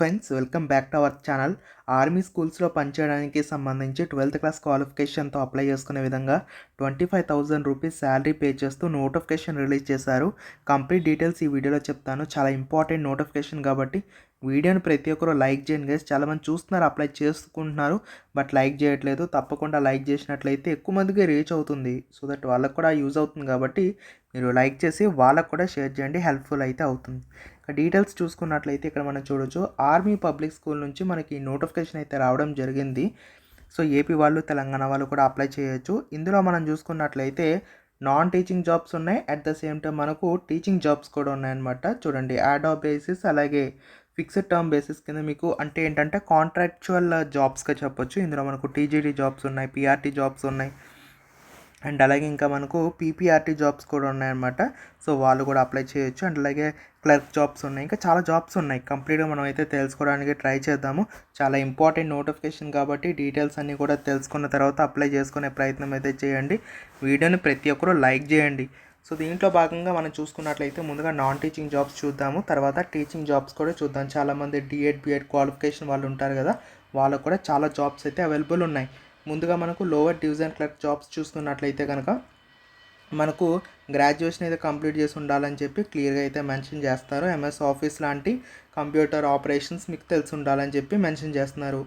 Friends welcome back to our channel army స్కూల్స్లో పనిచేయడానికి సంబంధించి ట్వెల్త్ క్లాస్ క్వాలిఫికేషన్తో అప్లై చేసుకునే విధంగా twenty five thousand rupees salary pay చేస్తూ నోటిఫికేషన్ రిలీజ్ చేశారు. కంప్లీట్ డీటెయిల్స్ ఈ వీడియోలో చెప్తాను. చాలా ఇంపార్టెంట్ నోటిఫికేషన్ కాబట్టి వీడియోని ప్రతి ఒక్కరు లైక్ చేయండి గైస్ చాలామంది చూస్తున్నారు అప్లై చేసుకుంటున్నారు బట్ లైక్ చేయట్లేదు. తప్పకుండా లైక్ చేసినట్లయితే ఎక్కువ మందికి రీచ్ అవుతుంది. సో దట్ వాళ్ళకు కూడా యూజ్ అవుతుంది కాబట్టి మీరు లైక్ చేసి వాళ్ళకు కూడా షేర్ చేయండి హెల్ప్ఫుల్ అయితే అవుతుంది. ఇక డీటెయిల్స్ చూసుకున్నట్లయితే ఇక్కడ మనం చూడొచ్చు ఆర్మీ పబ్లిక్ స్కూల్ నుంచి మనకి నోటిఫికేషన్ అయితే రావడం జరిగింది. సో ఏపీ వాళ్ళు తెలంగాణ వాళ్ళు కూడా అప్లై చేయొచ్చు. ఇందులో మనం చూసుకున్నట్లయితే నాన్ టీచింగ్ జాబ్స్ ఉన్నాయి. అట్ ద సేమ్ టైం మనకు టీచింగ్ జాబ్స్ కూడా ఉన్నాయన్నమాట. చూడండి యాడ్ ఆఫ్ బేసిస్ అలాగే ఫిక్స్డ్ టర్మ్ బేసిస్ కింద మీకు అంటే ఏంటంటే కాంట్రాక్చువల్ జాబ్స్గా చెప్పొచ్చు. ఇందులో మనకు టీజీడీ జాబ్స్ ఉన్నాయి పిఆర్టీ జాబ్స్ ఉన్నాయి. అండ్ అలాగే ఇంకా మనకు పీపీఆర్టీ జాబ్స్ కూడా ఉన్నాయన్నమాట. సో వాళ్ళు కూడా అప్లై చేయొచ్చు. అండ్ అలాగే క్లర్క్ జాబ్స్ ఉన్నాయి. ఇంకా చాలా జాబ్స్ ఉన్నాయి. కంప్లీట్గా మనం అయితే తెలుసుకోవడానికి ట్రై చేద్దాము. చాలా ఇంపార్టెంట్ నోటిఫికేషన్ కాబట్టి డీటెయిల్స్ అన్నీ కూడా తెలుసుకున్న తర్వాత అప్లై చేసుకునే ప్రయత్నం అయితే చేయండి. వీడియోని ప్రతి ఒక్కరూ లైక్ చేయండి. సో దీంట్లో భాగంగా మనం చూసుకున్నట్లయితే ముందుగా నాన్ టీచింగ్ జాబ్స్ చూద్దాము. తర్వాత టీచింగ్ జాబ్స్ కూడా చూద్దాం. చాలామంది డిఎడ్ బిఎడ్ క్వాలిఫికేషన్ వాళ్ళు ఉంటారు కదా. వాళ్ళకు కూడా చాలా జాబ్స్ అయితే అవైలబుల్ ఉన్నాయి. ముందుగా మనకు లోవర్ డివిజన్ క్లర్క్ జాబ్స్ చూసుకున్నట్లయితే కనుక మనకు గ్రాడ్యుయేషన్ అయితే కంప్లీట్ చేసి ఉండాలని చెప్పి క్లియర్గా అయితే మెన్షన్ చేస్తారు. ఎంఎస్ ఆఫీస్ లాంటి కంప్యూటర్ ఆపరేషన్స్ మీకు తెలిసి ఉండాలని చెప్పి మెన్షన్ చేస్తున్నారు.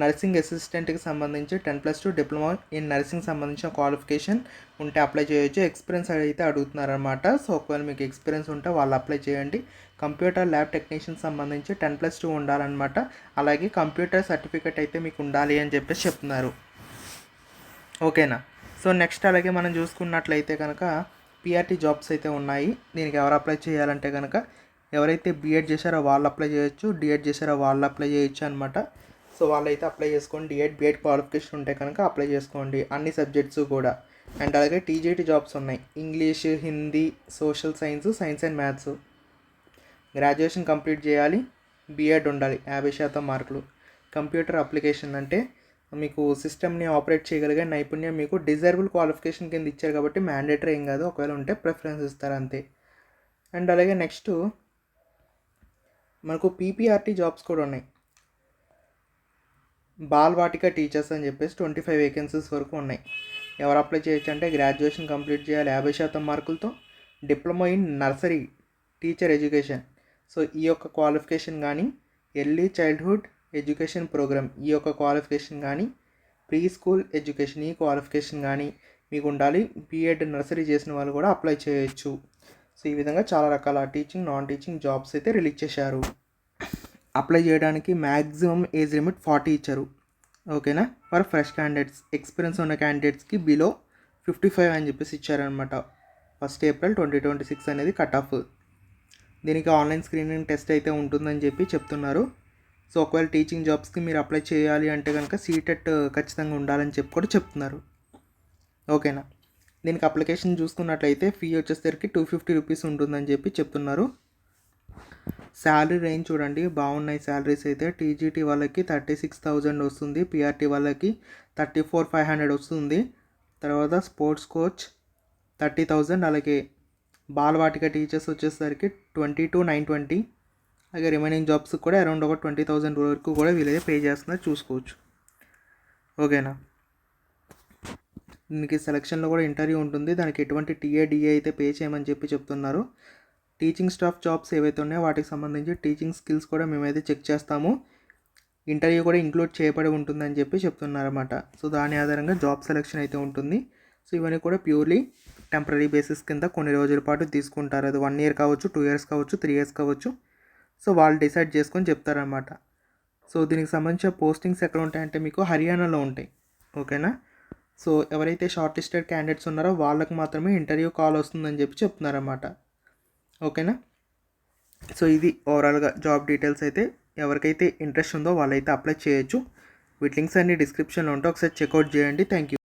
నర్సింగ్ అసిస్టెంట్కి సంబంధించి ten plus two diploma in nursing సంబంధించిన క్వాలిఫికేషన్ ఉంటే అప్లై చేయొచ్చు. ఎక్స్పీరియన్స్ అయితే అడుగుతున్నారనమాట సో ఒకవేళ మీకు ఎక్స్పీరియన్స్ ఉంటే వాళ్ళు అప్లై చేయండి. కంప్యూటర్ ల్యాబ్ టెక్నీషియన్ సంబంధించి టెన్ ప్లస్ టూ ఉండాలన్నమాట. అలాగే కంప్యూటర్ సర్టిఫికేట్ అయితే మీకు ఉండాలి అని చెప్పేసి చెప్తున్నారు. ఓకేనా? సో నెక్స్ట్ అలాగే మనం చూసుకున్నట్లయితే కనుక పిఆర్టీ జాబ్స్ అయితే ఉన్నాయి. దీనికి ఎవరు అప్లై చేయాలంటే కనుక ఎవరైతే బీఎడ్ చేశారో వాళ్ళు అప్లై చేయొచ్చు. డిఎడ్ చేశారో వాళ్ళు అప్లై చేయొచ్చు అనమాట సో వాళ్ళైతే అప్లై చేసుకోండి. డిఎడ్ బిఎడ్ క్వాలిఫికేషన్ ఉంటే కనుక అప్లై చేసుకోండి. అన్ని సబ్జెక్ట్స్ కూడా. అండ్ అలాగే టీజీటీ జాబ్స్ ఉన్నాయి. English Hindi social science science and maths. Graduation complete చేయాలి. బీఎడ్ ఉండాలి యాభై శాతం మార్కులు. కంప్యూటర్ అప్లికేషన్ అంటే మీకు సిస్టమ్ని ఆపరేట్ చేయగలిగే నైపుణ్యం మీకు డిజైరబుల్ క్వాలిఫికేషన్ కింద ఇచ్చారు కాబట్టి మ్యాండేటరీ ఏం కాదు. ఒకవేళ ఉంటే ప్రిఫరెన్స్ ఇస్తారు అంతే. అండ్ అలాగే నెక్స్ట్ మనకు పీపీఆర్టీ జాబ్స్ కూడా ఉన్నాయి. బాల్వాటిక టీచర్స్ అని చెప్పేసి ట్వంటీ ఫైవ్ వేకెన్సీస్ వరకు ఉన్నాయి. ఎవరు అప్లై చేయొచ్చు అంటే గ్రాడ్యుయేషన్ కంప్లీట్ చేయాలి యాభై శాతం మార్కులతో. Diploma in nursery teacher education so ఈ యొక్క క్వాలిఫికేషన్ కానీ ఎర్లీ చైల్డ్హుడ్ ఎడ్యుకేషన్ ప్రోగ్రామ్ ఈ యొక్క క్వాలిఫికేషన్ కానీ ప్రీ స్కూల్ ఎడ్యుకేషన్ ఈ క్వాలిఫికేషన్ కానీ మీకు ఉండాలి. బీఎడ్ నర్సరీ చేసిన వాళ్ళు కూడా అప్లై చేయొచ్చు. సో ఈ విధంగా చాలా రకాల టీచింగ్ నాన్ టీచింగ్ జాబ్స్ అయితే రిలీజ్ చేశారు. అప్లై చేయడానికి మ్యాక్సిమం ఏజ్ లిమిట్ ఫార్టీ ఇచ్చారు. ఓకేనా? For fresh candidates. ఎక్స్పీరియన్స్ ఉన్న క్యాండిడేట్స్కి బిలో ఫిఫ్టీ ఫైవ్ అని చెప్పేసి ఇచ్చారనమాట first April twenty twenty six అనేది కట్ ఆఫ్. దీనికి ఆన్లైన్ స్క్రీనింగ్ టెస్ట్ అయితే ఉంటుందని చెప్పి చెప్తున్నారు. సో ఒకవేళ టీచింగ్ జాబ్స్కి మీరు అప్లై చేయాలి అంటే కనుక సీటెట్ uh, ఖచ్చితంగా ఉండాలని చెప్పి కూడా చెప్తున్నారు. ఓకేనా? దీనికి అప్లికేషన్ చూసుకున్నట్లయితే ఫీ వచ్చేసరికి టూ ఫిఫ్టీ రూపీస్ ఉంటుందని చెప్పి చెప్తున్నారు. శాలరీ రేంజ్ చూడండి. బాగున్నాయి శాలరీస్ అయితే. టీజీటీ వాళ్ళకి థర్టీ సిక్స్ థౌజండ్ వస్తుంది. పిఆర్టీ వాళ్ళకి థర్టీ ఫోర్ ఫైవ్ హండ్రెడ్ వస్తుంది. తర్వాత స్పోర్ట్స్ కోచ్ థర్టీ థౌజండ్. అలాగే బాలవాటిక టీచర్స్ వచ్చేసరికి ట్వంటీ టు నైన్ ట్వంటీ. అలాగే రిమైనింగ్ జాబ్స్కి కూడా అరౌండ్ ఒక ట్వంటీ థౌజండ్ వరకు కూడా వీలైతే పే చేస్తున్నారు చూసుకోవచ్చు. ఓకేనా? దీనికి సెలక్షన్లో కూడా ఇంటర్వ్యూ ఉంటుంది దానికి ఎటువంటి టీఏడిఏ అయితే పే చేయమని చెప్పి చెప్తున్నారు. టీచింగ్ స్టాఫ్ జాబ్స్ ఏవైతే ఉన్నాయో వాటికి సంబంధించి టీచింగ్ స్కిల్స్ కూడా మేమైతే చెక్ చేస్తాము. ఇంటర్వ్యూ కూడా ఇంక్లూడ్ చేయబడి ఉంటుందని చెప్పి చెప్తున్నారన్నమాట. సో దాని ఆధారంగా జాబ్ సెలెక్షన్ అయితే ఉంటుంది. సో ఇవన్నీ కూడా ప్యూర్లీ టెంపరీ బేసిస్ కింద కొన్ని రోజుల పాటు తీసుకుంటారు. అది వన్ ఇయర్ కావచ్చు టూ ఇయర్స్ కావచ్చు త్రీ ఇయర్స్ కావచ్చు. సో వాళ్ళు డిసైడ్ చేసుకొని చెప్తారనమాట సో దీనికి సంబంధించిన పోస్టింగ్స్ ఎక్కడ ఉంటాయంటే మీకు హర్యానాలో ఉంటాయి. ఓకేనా? సో ఎవరైతే షార్ట్ లిస్టెడ్ క్యాండిడేట్స్ ఉన్నారో వాళ్ళకు మాత్రమే ఇంటర్వ్యూ కాల్ వస్తుందని చెప్పి చెప్తున్నారన్నమాట. ఓకేనా? సో ఇది ఓవరాల్గా జాబ్ డీటెయిల్స్ అయితే ఎవరికైతే ఇంట్రెస్ట్ ఉందో వాళ్ళైతే అప్లై చేయొచ్చు. వీటి లింక్స్ అన్ని డిస్క్రిప్షన్లో ఉంటే ఒకసారి చెక్అవుట్ చేయండి. Thank you.